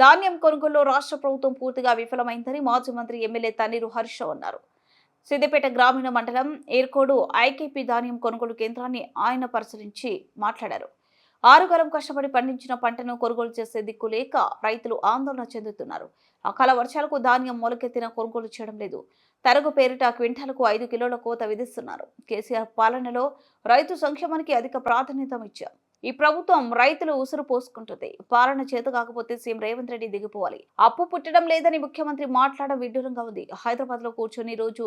ధాన్యం కొనుగోలులో రాష్ట్ర ప్రభుత్వం పూర్తిగా విఫలమైందని మాజీ మంత్రి ఎమ్మెల్యే తన్నీరు హర్ష అన్నారు. సిద్దిపేట గ్రామీణ మండలం ఏర్కోడు ఐకేపీ ధాన్యం కొనుగోలు కేంద్రాన్ని ఆయన పరిశీలించి మాట్లాడారు. ఆరుగాలం కష్టపడి పండించిన పంటను కొనుగోలు చేసే దిక్కు లేక రైతులు ఆందోళన చెందుతున్నారు. అకాల వర్షాలకు ధాన్యం మొలకెత్తిన కొనుగోలు చేయడం లేదు. తరగు పేరిట క్వింటాలకు ఐదు కిలోల కోత విధిస్తున్నారు. కేసీఆర్ పాలనలో రైతు సంక్షేమానికి అధిక ప్రాధాన్యత ఇచ్చారు ఈ ప్రభుత్వం రైతులు ఉసురు పోసుకుంటుంది. పాలన చేత కాకపోతే సీఎం రేవంత్ రెడ్డి దిగిపోవాలి. అప్పు పుట్టడం లేదని ముఖ్యమంత్రి మాట్లాడడం విడ్డూరంగా ఉంది. హైదరాబాద్లో కూర్చొని రోజు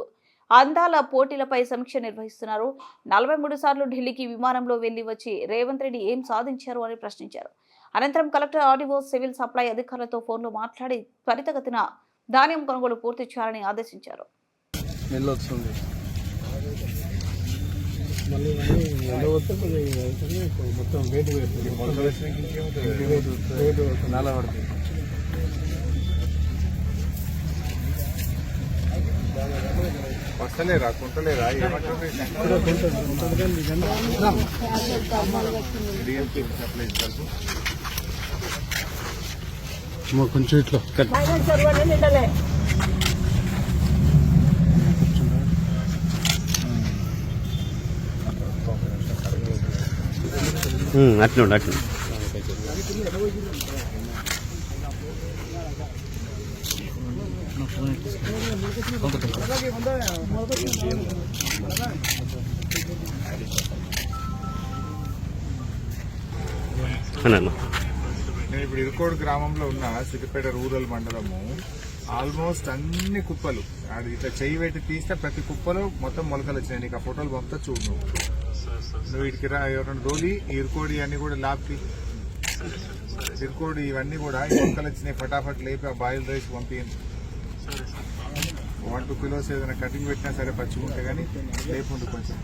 అందాల పోటీలపై సమీక్ష నిర్వహిస్తున్నారు. నలభై మూడు సార్లు ఢిల్లీకి విమానంలో వెళ్ళి వచ్చి రేవంత్ రెడ్డి ఏం సాధించారు అని ప్రశ్నించారు. అనంతరం కలెక్టర్ ఆడివో సివిల్ సప్లై అధికారులతో ఫోన్లో మాట్లాడి త్వరితగతిన ధాన్యం కొనుగోలు పూర్తి చేయాలని ఆదేశించారు. మళ్ళీ మొత్తం వేడి వేడి నల్ల పడుతుంది. వస్తలేరా కుంటలేరా ఏమంటుంది ఇక్కడ ఉంటుంది ఉంటుంది కానీ నిజంగా డిఎంపీ సప్లై తరపు కొంచెం ఇట్లా అట్లుండు ఉండు అట్లా నేను ఇప్పుడు ఇరుకోడు గ్రామంలో ఉన్న సిద్దిపేట రూరల్ మండలము ఆల్మోస్ట్ అన్ని కుప్పలు. అది ఇట్లా చెయ్యి పెట్టి తీస్తే ప్రతి కుప్పలో మొత్తం మొలకలు వచ్చినాయి. నీకు ఆ ఫోటోలు పంపుతా చూడు నువ్వు ఇటు రా ఎవరైనా రోలి ఇరుకోడి అన్ని కూడా లాపి ఇరుకోడి ఇవన్నీ కూడా మొక్కలు వచ్చినాయి ఫటాఫట్ లేపి ఆ బాయిల్ రైస్ పంపించండి వన్ టూ కిలోస్ ఏదైనా కటింగ్ పెట్టినా సరే పచ్చిగుంటే కానీ లేకుండు కొంచెం.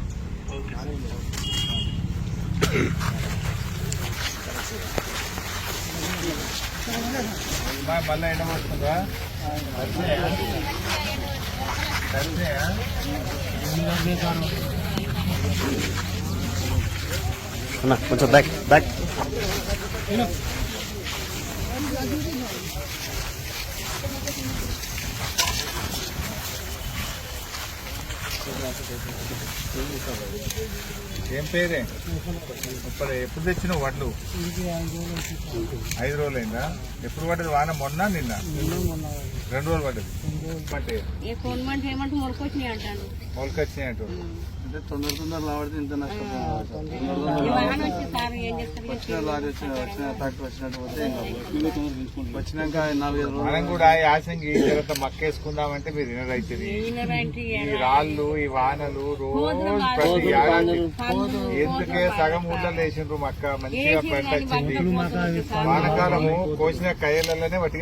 మా- మళ్ళా ఎండ వస్తుందా అన్న కొంచెం బ్యాక్ బ్యాక్ ఏం పేరే? ఇప్పుడు ఎప్పుడు తెచ్చినావు వడ్లు? ఐదు రోజులు అయిందా ఎప్పుడు పడ్డది వాన? మొన్న నిన్న? రెండు రోజులు పడ్డది. మొలకొచ్చినాయి అంటాను. మొలకొచ్చినాయి అంటూ అంటే తొందర తొందర లాడితే ఇంత నష్టపోతుంది ఈ వాహనం వచ్చి సార్ ఏం చేస్తారు? వచ్చిన లారీ వచ్చిన వచ్చిన ట్రాక్టర్ వచ్చినట్టు పోతే. వచ్చినాక నాలుగైదు రోజులు మనం కూడా యాసంగి తర్వాత మక్కేసుకుందామంటే మీరు వినరైతుంది ఈ రాళ్ళు ఈ వానలు రోజు ప్రతి ఏడాది ఎందుకే సగం ఊళ్ళో వేసిండ్రు మక్క? మంచిగా పంట వచ్చింది. వానకాలము కోసిన కయ్యలలోనే వట్టి